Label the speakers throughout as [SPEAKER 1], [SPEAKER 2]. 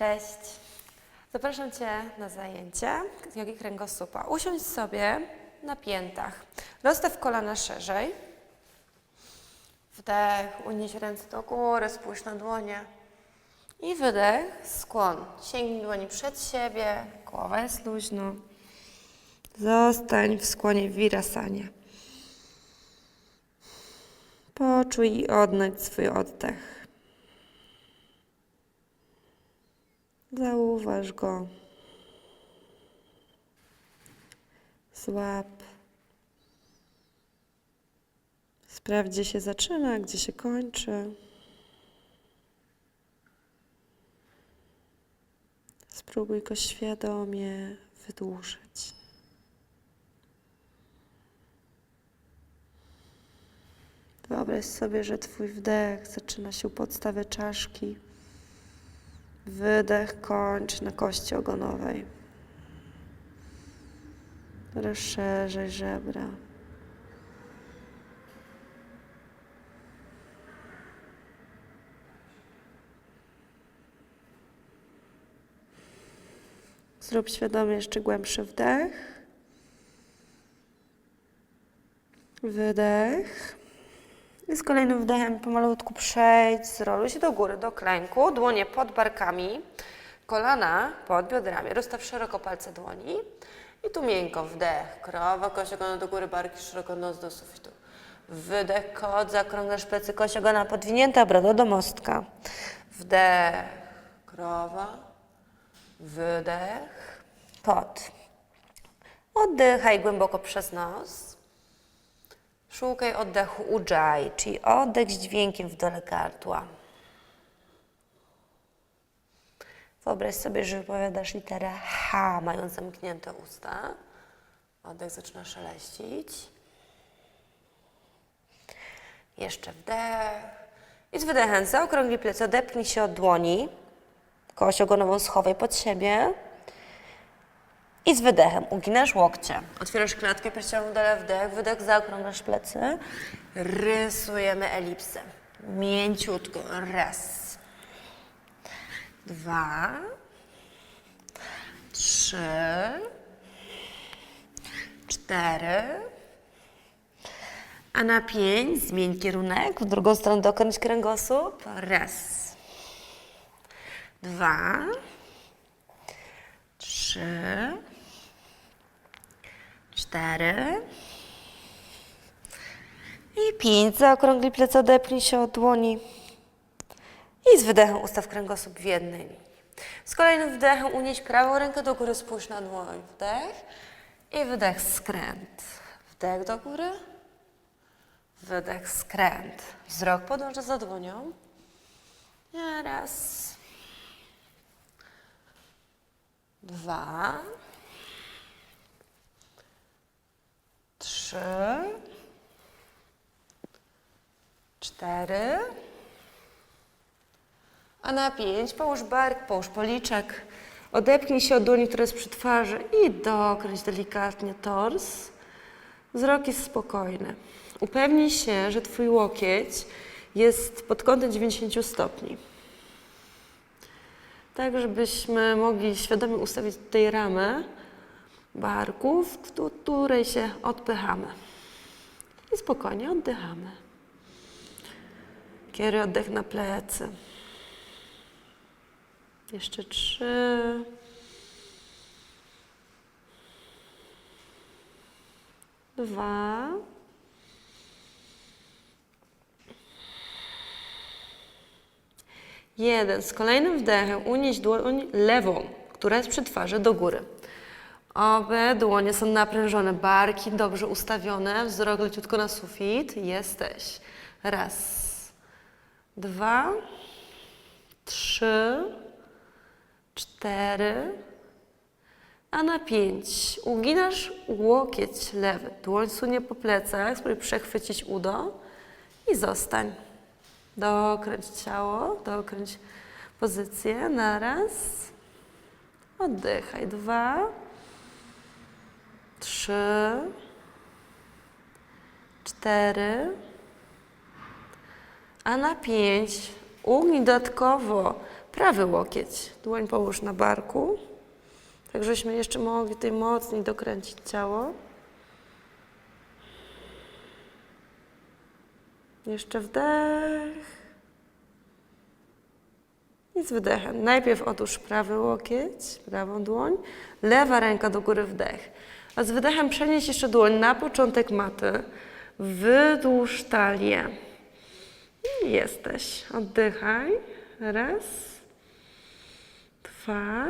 [SPEAKER 1] Cześć. Zapraszam Cię na zajęcie z jogi kręgosłupa. Usiądź sobie na piętach. Rozstaw kolana szerzej. Wdech, unieś ręce do góry, spójrz na dłonie. I wydech, skłon. Sięgnij dłoni przed siebie, głowa jest luźno. Zostań w skłonie wirasanie. Poczuj i odnać swój oddech. Zauważ go. Złap. Sprawdź, gdzie się zaczyna, gdzie się kończy. Spróbuj go świadomie wydłużyć. Wyobraź sobie, że Twój wdech zaczyna się u podstawy czaszki. Wydech kończ na kości ogonowej. Rozszerzaj żebra. Zrób świadomie jeszcze głębszy wdech. Wydech. I z kolejnym wdechem pomalutku przejdź, zroluj się do góry, do klęku, dłonie pod barkami, kolana pod biodrami. Rozstaw szeroko palce dłoni i tu miękko wdech, krowa, kość do góry, barki szeroko, nos do sufitu. Wydech, kot, zakrąglasz plecy, kość podwinięta, brada do mostka. Wdech, krowa, wydech, kot. Oddychaj głęboko przez nos. Szukaj oddechu ujjayi, czyli oddech z dźwiękiem w dole gardła. Wyobraź sobie, że wypowiadasz literę H, mając zamknięte usta. Oddech zaczyna szeleścić. Jeszcze wdech. I z wydechem zaokrąglij plecy, odepnij się od dłoni. Kość ogonową schowaj pod siebie. I z wydechem uginasz łokcie. Otwierasz klatkę piersiową, dalej wdech, wydech, zaokrąglasz plecy. Rysujemy elipsę. Mięciutko. Raz. Dwa. Trzy. Cztery. A na pięć zmień kierunek. W drugą stronę dokręć kręgosłup. Raz. Dwa trzy, cztery i pięć. Zaokrąglij plecy, odepnij się od dłoni i z wydechem ustaw kręgosłup w jednej linii. Z kolejnym wdechem unieś prawą rękę do góry, spójrz na dłoń. Wdech i wydech, skręt. Wdech do góry, wydech, skręt. Wzrok podąża za dłonią. Raz, dwa, trzy, cztery, a na pięć połóż bark, połóż policzek, odepnij się od dłoni, która jest przy twarzy i dokręć delikatnie tors. Wzrok jest spokojny. Upewnij się, że Twój łokieć jest pod kątem 90 stopni tak żebyśmy mogli świadomie ustawić tutaj ramę barków, w której się odpychamy. I spokojnie oddychamy. Kieruj oddech na plecy. Jeszcze trzy. Dwa. Jeden. Z kolejnym wdechem unieś dłoń lewą, która jest przy twarzy, do góry. Obie dłonie są naprężone, barki dobrze ustawione, wzrok leciutko na sufit. Jesteś. Raz, dwa, trzy, cztery, a na pięć uginasz łokieć lewy. Dłoń sunie po plecach, spróbuj przechwycić udo i zostań. Dokręć ciało, dokręć pozycję. Naraz. Oddychaj. Dwa. Trzy. Cztery. A na pięć ugnij dodatkowo prawy łokieć. Dłoń połóż na barku, tak żebyśmy jeszcze mogli tutaj mocniej dokręcić ciało. Jeszcze wdech. I z wydechem. Najpierw otóż prawy łokieć, prawą dłoń, lewa ręka do góry wdech. A z wydechem przenieś jeszcze dłoń na początek maty. Wydłuż talię. Jesteś. Oddychaj. Raz, dwa,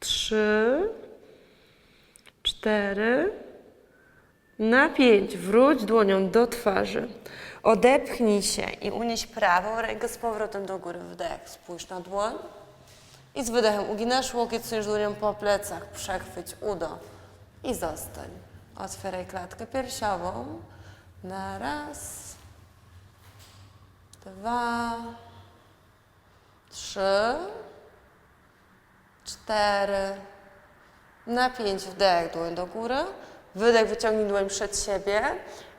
[SPEAKER 1] trzy, cztery, na pięć. Wróć dłonią do twarzy. Odepchnij się i unieś prawą rękę z powrotem do góry. Wdech. Spójrz na dłoń. I z wydechem uginasz łokieć, suniesz dłonią po plecach. Przechwyć udo. I zostań. Otwieraj klatkę piersiową. Na raz, dwa, trzy, cztery, na pięć wdech, dłoń do góry. Wydech, wyciągnij dłoń przed siebie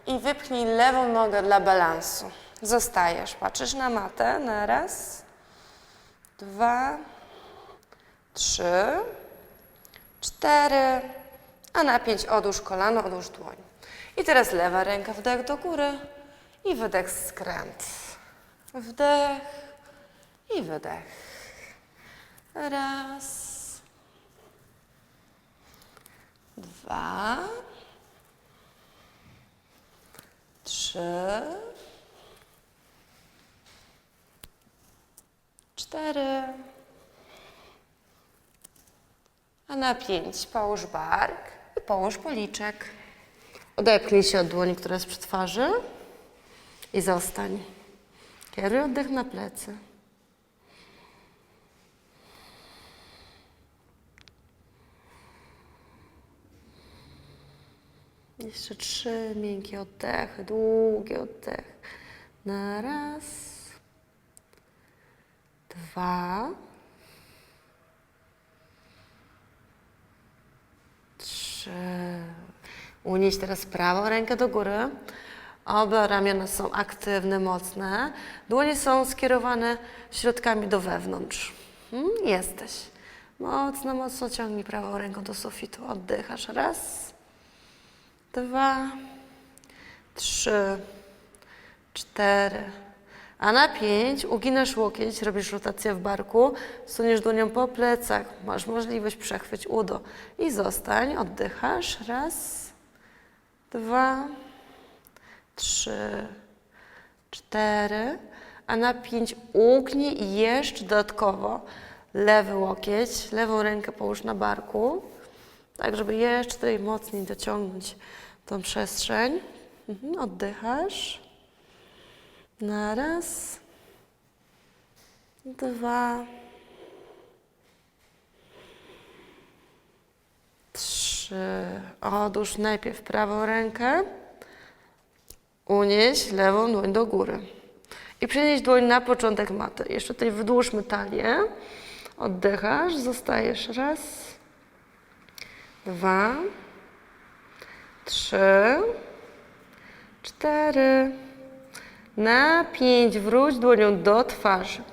[SPEAKER 1] i wypchnij lewą nogę dla balansu. Zostajesz, patrzysz na matę na raz, dwa, trzy, cztery, a na pięć odłóż kolano, odłóż dłoń. I teraz lewa ręka, wdech do góry i wydech, skręt. Wdech i wydech. Raz, dwa, trzy, cztery, a na pięć połóż bark i połóż policzek. Odepchnij się od dłoni, która jest przy twarzy i zostań. Kieruj oddech na plecy. Jeszcze trzy miękkie oddechy, długie oddech. Na raz, dwa, trzy. Unieś teraz prawą rękę do góry. Oba ramiona są aktywne, mocne. Dłonie są skierowane środkami do wewnątrz. Hmm, jesteś. Mocno, mocno ciągnij prawą ręką do sufitu. Oddychasz. Raz, dwa, trzy, cztery. A na pięć uginasz łokieć, robisz rotację w barku, suniesz dłonią po plecach, masz możliwość przechwyć udo i zostań, oddychasz. Raz, dwa, trzy, cztery, a na pięć ugnij jeszcze dodatkowo lewy łokieć, lewą rękę połóż na barku, tak żeby jeszcze tutaj mocniej dociągnąć tą przestrzeń. Mhm, oddychasz. Na raz, dwa, trzy. Odłóż najpierw prawą rękę. Unieś lewą dłoń do góry. I przenieś dłoń na początek maty. Jeszcze tutaj wydłużmy talię. Oddychasz, zostajesz. Raz, dwa, trzy, cztery. Na pięć wróć dłonią do twarzy.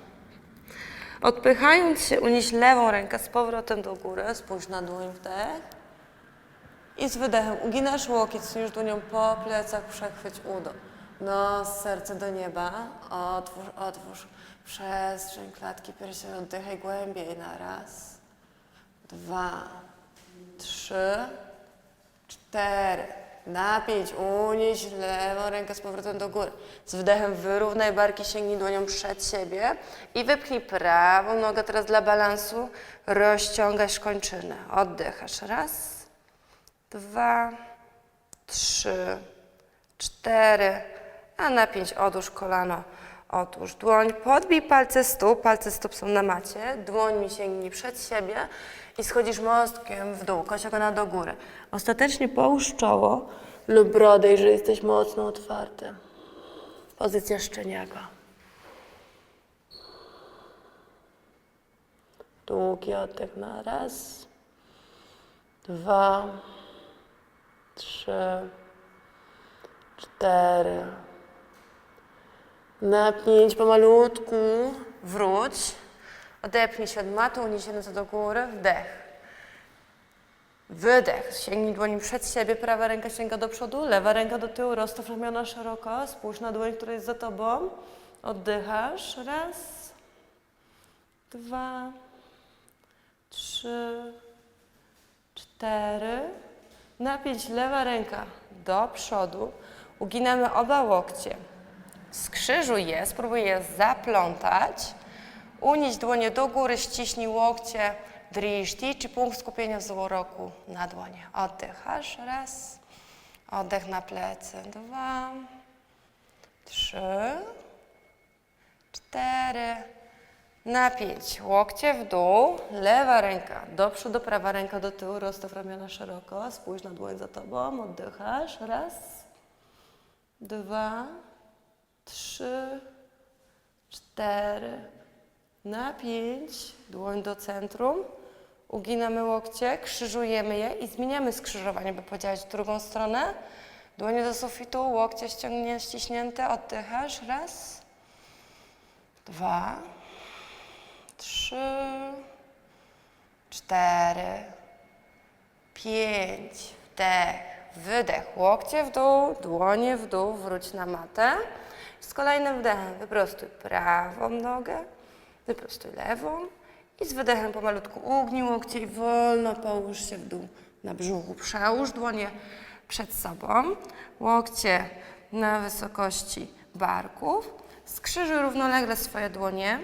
[SPEAKER 1] Odpychając się, unieś lewą rękę z powrotem do góry. Spójrz na dłoń wdech. I z wydechem uginasz łokieć, suniesz dłonią po plecach, przechwyć udo. Nos, serce do nieba. Otwórz, otwórz przestrzeń klatki piersiowej. Oddychaj głębiej na raz, dwa, trzy, cztery. Na pięć. Unieś lewą rękę z powrotem do góry. Z wdechem wyrównaj barki, sięgnij dłonią przed siebie i wypchnij prawą nogę teraz dla balansu. Rozciągasz kończynę. Oddychasz. Raz, dwa, trzy, cztery, a na pięć odłóż kolano, otwórz dłoń, podbij palce stóp, palce stóp są na macie, dłońmi sięgnij przed siebie i schodzisz mostkiem w dół, kosiokona do góry. Ostatecznie połóż czoło lub brodę, jeżeli jesteś mocno otwarty. Pozycja szczeniaka. Długi oddech na raz, dwa, trzy, cztery. Na pięć pomalutku. wróć, odepnij się od matu, uniesiony do góry, wdech. Wydech, sięgnij dłoni przed siebie, prawa ręka sięga do przodu, lewa ręka do tyłu, rozstaw ramiona szeroko, spójrz na dłoń, która jest za tobą, oddychasz, raz, dwa, trzy, cztery, napięć. Lewa ręka do przodu, uginamy oba łokcie, skrzyżuj je, spróbuj je zaplątać, unieś dłonie do góry, ściśnij łokcie, drishti, czy punkt skupienia wzroku na dłonie. Oddychasz, raz, oddech na plecy, dwa, trzy, cztery, na pięć. Łokcie w dół, lewa ręka do przodu, prawa ręka do tyłu, rozstaw ramiona szeroko, spójrz na dłoń za tobą, oddychasz, raz, dwa, trzy, cztery, na pięć, dłoń do centrum, uginamy łokcie, krzyżujemy je i zmieniamy skrzyżowanie, by podziałać w drugą stronę. Dłonie do sufitu, łokcie ściągnięte, ściśnięte, oddychasz, raz, dwa, trzy, cztery, pięć, wdech, wydech, łokcie w dół, dłonie w dół, wróć na matę. Z kolejnym wdechem wyprostuj prawą nogę, wyprostuj lewą i z wydechem pomalutku ugnij łokcie i wolno połóż się w dół na brzuchu. Przełóż dłonie przed sobą, łokcie na wysokości barków, skrzyżuj równolegle swoje dłonie.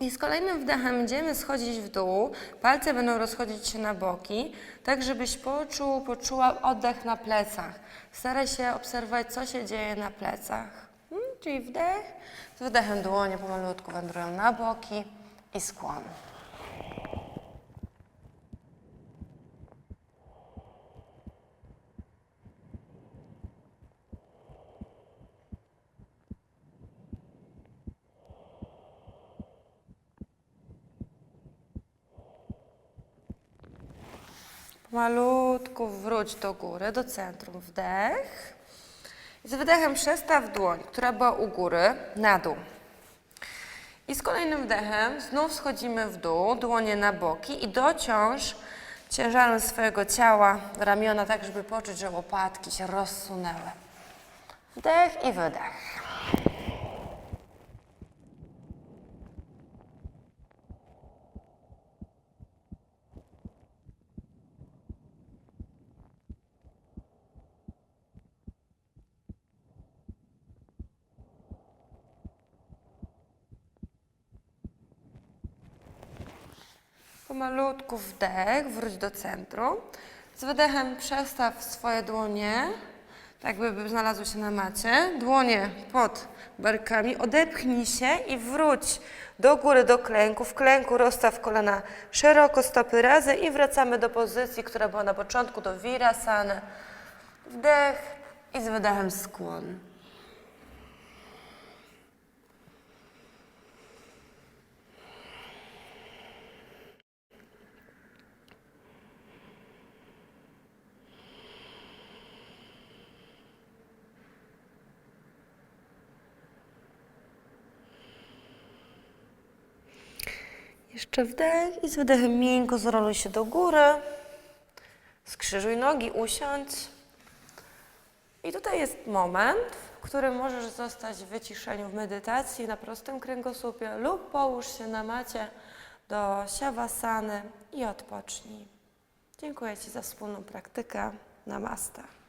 [SPEAKER 1] I z kolejnym wdechem będziemy schodzić w dół, palce będą rozchodzić się na boki, tak żebyś poczuł, poczuła oddech na plecach. Staraj się obserwować, co się dzieje na plecach. Czyli wdech, z wydechem dłonie pomalutku wędrują na boki i skłon. Malutku wróć do góry, do centrum. Wdech. Z wydechem przestaw dłoń, która była u góry, na dół. I z kolejnym wdechem znów schodzimy w dół, dłonie na boki i dociąż ciężarem swojego ciała ramiona, tak żeby poczuć, że łopatki się rozsunęły. Wdech i wydech. Pomalutku wdech, wróć do centrum. Z wydechem przestaw swoje dłonie, tak by znalazły się na macie. Dłonie pod barkami, odepchnij się i wróć do góry, do klęku. W klęku rozstaw kolana szeroko, stopy razem i wracamy do pozycji, która była na początku, do virasany. Wdech i z wydechem skłon. Jeszcze wdech i z wydechem miękko zroluj się do góry. Skrzyżuj nogi, usiądź. I tutaj jest moment, w którym możesz zostać w wyciszeniu, w medytacji na prostym kręgosłupie lub połóż się na macie do siawasany i odpocznij. Dziękuję Ci za wspólną praktykę. Namaste.